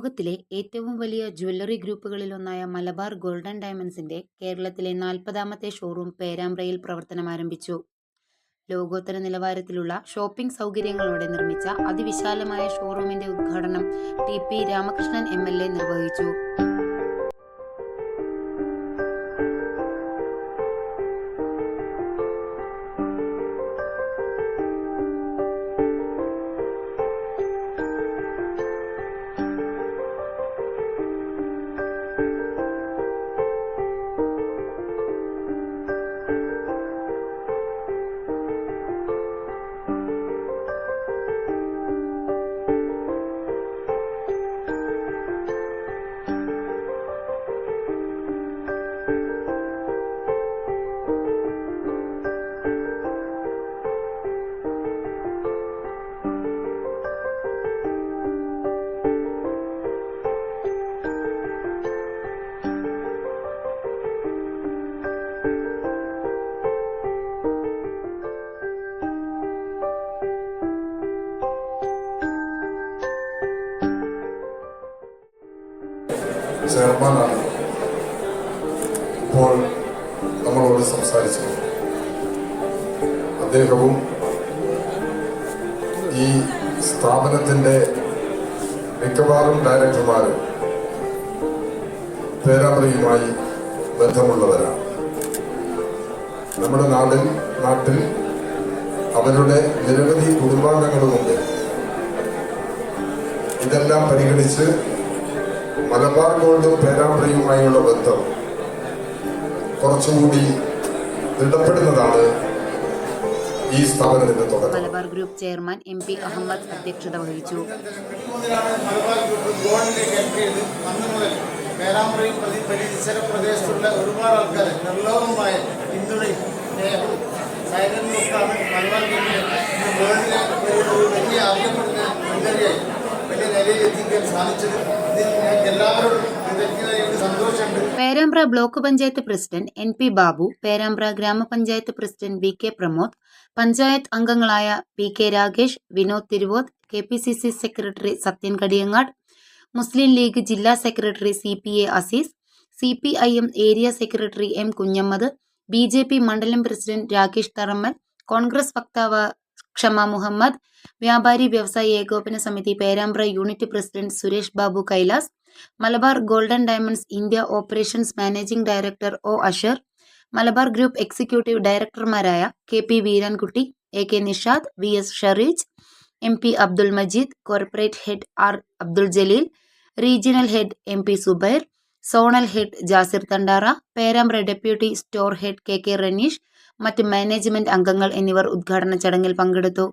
ലോകത്തിലെ ഏറ്റവും വലിയ ജ്വല്ലറി ഗ്രൂപ്പുകളിലൊന്നായ മലബാർ ഗോൾഡൻ ഡയമണ്ട്സിന്റെ കേരളത്തിലെ നാൽപ്പതാമത്തെ ഷോറൂം പേരാമ്പ്രയിൽ പ്രവർത്തനമാരംഭിച്ചു. ലോകോത്തര നിലവാരത്തിലുള്ള ഷോപ്പിംഗ് സൗകര്യങ്ങളോടെ നിർമ്മിച്ച അതിവിശാലമായ ഷോറൂമിന്റെ ഉദ്ഘാടനം ടി. പി. രാമകൃഷ്ണൻ എം. നിർവഹിച്ചു. ചെയർമാനാണ്. ഇപ്പോൾ നമ്മളോട് സംസാരിച്ചത് അദ്ദേഹവും ഈ സ്ഥാപനത്തിന്റെ മിക്കവാറും ഡയറക്ടർമാരും പേരാമ്പ്രയുമായി ബന്ധമുള്ളവരാണ്. നമ്മുടെ നാടിൽ നാട്ടിൽ അവരുടെ നിരവധി കുടുംബാംഗങ്ങളുമുണ്ട് ഇതെല്ലാം പരിഗണിച്ച് മലബാർ ഗോൾഡും പേരാമ്പ്രയുമായുള്ള ബന്ധം കുറച്ചുകൂടി ദൃഢപ്പെടുന്നതാണ് ഈ സ്ഥാപനത്തിന്റെ തുടക്കം Malabar group chairman M. P. Ahammed അധ്യക്ഷത വഹിച്ചു. മലബാർ ഗ്രൂപ്പ് ഗോൾഡിലേക്ക് എത്തിയത് മുതൽ പേരാമ്പ്രയും പരിസര പ്രദേശത്തുള്ള ഒരുപാട് ആൾക്കാർ നിർലോഭമായ പിന്തുണയും സ്നേഹവും മലബാർ ഗ്രൂപ്പിനെ വേൾഡിലെ ഒരു വലിയ അറിയപ്പെടുന്ന മുന്നറിയായി വലിയ നിലയിൽ എത്തിക്കാൻ സാധിച്ചത് Perambra block panchayat president N. P. Babu, Perambra gramapanchayat president V. K. Pramod, panchayat അംഗങ്ങളായ P. K. Rakesh Vinod Thiruvoth, K. P. C. C secretary Sathyan Kadiyangad, Muslim League ജില്ലാ secretary C. P. A. Azeez, C. P. I. M area secretary M. Kunhammad, B. J. P മണ്ഡലം president Rakesh Tharammal, Congress വക്താവ് Kshama Muhammad, Vyapari Vyavasayi Ekopana Samithi Perambra unit president Suresh Babu Kailas, Malabar golden diamonds India operations managing director O. Ashar, Malabar group executive ഡയറക്ടർമാരായ K. P. Veerankutty, A. K. Nishad, V. S. Shareej, M. P. Abdul Majeed, corporate head R. Abdul Jaleel, regional head M. P. Subair, zonal head Jasir Thandara, Perambra deputy store head K. K. Ranish, മറ്റ് management അംഗങ്ങൾ എന്നിവർ ഉദ്ഘാടന ചടങ്ങിൽ പങ്കെടുത്തു.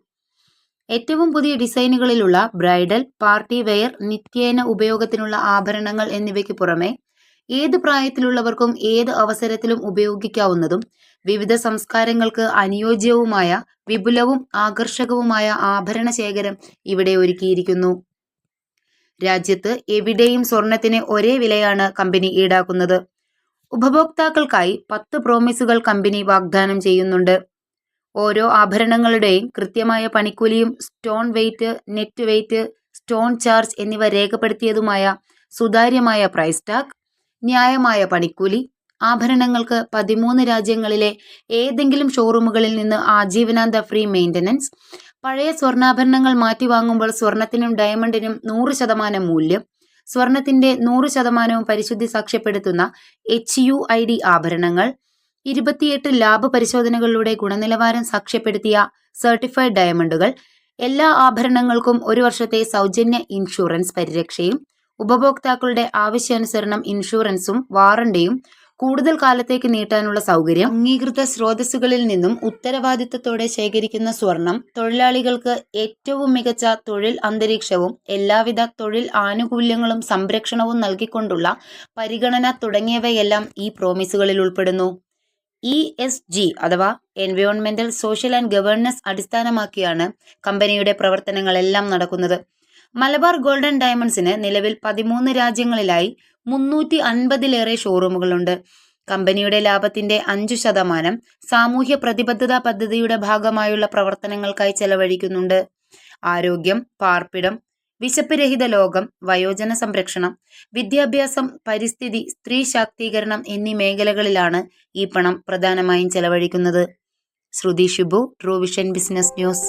ഏറ്റവും പുതിയ ഡിസൈനുകളിലുള്ള bridal, party wear, നിത്യേന ഉപയോഗത്തിനുള്ള ആഭരണങ്ങൾ എന്നിവയ്ക്ക് പുറമെ ഏത് പ്രായത്തിലുള്ളവർക്കും ഏത് അവസരത്തിലും ഉപയോഗിക്കാവുന്നതും വിവിധ സംസ്കാരങ്ങൾക്ക് അനുയോജ്യവുമായ വിപുലവും ആകർഷകവുമായ ആഭരണ ശേഖരം ഇവിടെ ഒരുക്കിയിരിക്കുന്നു. രാജ്യത്ത് എവിടെയും സ്വർണത്തിന് ഒരേ വിലയാണ് കമ്പനി ഈടാക്കുന്നത്. ഉപഭോക്താക്കൾക്കായി പത്ത് പ്രോമിസുകൾ കമ്പനി വാഗ്ദാനം ചെയ്യുന്നുണ്ട്. ഓരോ ആഭരണങ്ങളുടെയും കൃത്യമായ പണിക്കൂലിയും stone weight, net weight, stone charge എന്നിവ രേഖപ്പെടുത്തിയതുമായ സുതാര്യമായ പ്രൈസ് ടാഗ്, ന്യായമായ പണിക്കൂലി, ആഭരണങ്ങൾക്ക് പതിമൂന്ന് രാജ്യങ്ങളിലെ ഏതെങ്കിലും ഷോറൂമുകളിൽ നിന്ന് ആജീവനാന്ത ഫ്രീ മെയിന്റനൻസ് പഴയ സ്വർണാഭരണങ്ങൾ മാറ്റി വാങ്ങുമ്പോൾ സ്വർണത്തിനും ഡയമണ്ടിനും നൂറ് ശതമാനം മൂല്യം, സ്വർണത്തിന്റെ നൂറ് ശതമാനവും പരിശുദ്ധി സാക്ഷ്യപ്പെടുത്തുന്ന എച്ച്. യു. ഐ. ഡി ആഭരണങ്ങൾ, ഇരുപത്തിയെട്ട് ലാബ് പരിശോധനകളിലൂടെ ഗുണനിലവാരം സാക്ഷ്യപ്പെടുത്തിയ സർട്ടിഫൈഡ് ഡയമണ്ടുകൾ, എല്ലാ ആഭരണങ്ങൾക്കും ഒരു വർഷത്തെ സൗജന്യ ഇൻഷുറൻസ് പരിരക്ഷയും ഉപഭോക്താക്കളുടെ ആവശ്യാനുസരണം ഇൻഷുറൻസും വാറണ്ടിയും കൂടുതൽ കാലത്തേക്ക് നീട്ടാനുള്ള സൗകര്യം, അംഗീകൃത സ്രോതസ്സുകളിൽ നിന്നും ഉത്തരവാദിത്തത്തോടെ ശേഖരിക്കുന്ന സ്വർണം, തൊഴിലാളികൾക്ക് ഏറ്റവും മികച്ച തൊഴിൽ അന്തരീക്ഷവും എല്ലാവിധ തൊഴിൽ ആനുകൂല്യങ്ങളും സംരക്ഷണവും നൽകിക്കൊണ്ടുള്ള പരിഗണന തുടങ്ങിയവയെല്ലാം ഈ പ്രോമിസുകളിൽ ഉൾപ്പെടുന്നു. ഇ. എസ്. ജി അഥവാ എൻവയോൺമെന്റൽ, സോഷ്യൽ ആൻഡ് ഗവേണൻസ് അടിസ്ഥാനമാക്കിയാണ് കമ്പനിയുടെ പ്രവർത്തനങ്ങളെല്ലാം നടക്കുന്നത്. മലബാർ ഗോൾഡൻ ഡയമണ്ട്സിന് നിലവിൽ പതിമൂന്ന് രാജ്യങ്ങളിലായി മുന്നൂറ്റി അൻപതിലേറെ ഷോറൂമുകളുണ്ട്. കമ്പനിയുടെ ലാഭത്തിന്റെ അഞ്ചു ശതമാനം സാമൂഹ്യ പ്രതിബദ്ധതാ പദ്ധതിയുടെ ഭാഗമായുള്ള പ്രവർത്തനങ്ങൾക്കായി ചെലവഴിക്കുന്നുണ്ട്. ആരോഗ്യം, പാർപ്പിടം, വിശപ്പ് രഹിത ലോകം വയോജന സംരക്ഷണം വിദ്യാഭ്യാസം പരിസ്ഥിതി സ്ത്രീ ശാക്തീകരണം എന്നീ മേഖലകളിലാണ് ഈ പണം പ്രധാനമായും ചെലവഴിക്കുന്നത് Shruti Shibu true vision business news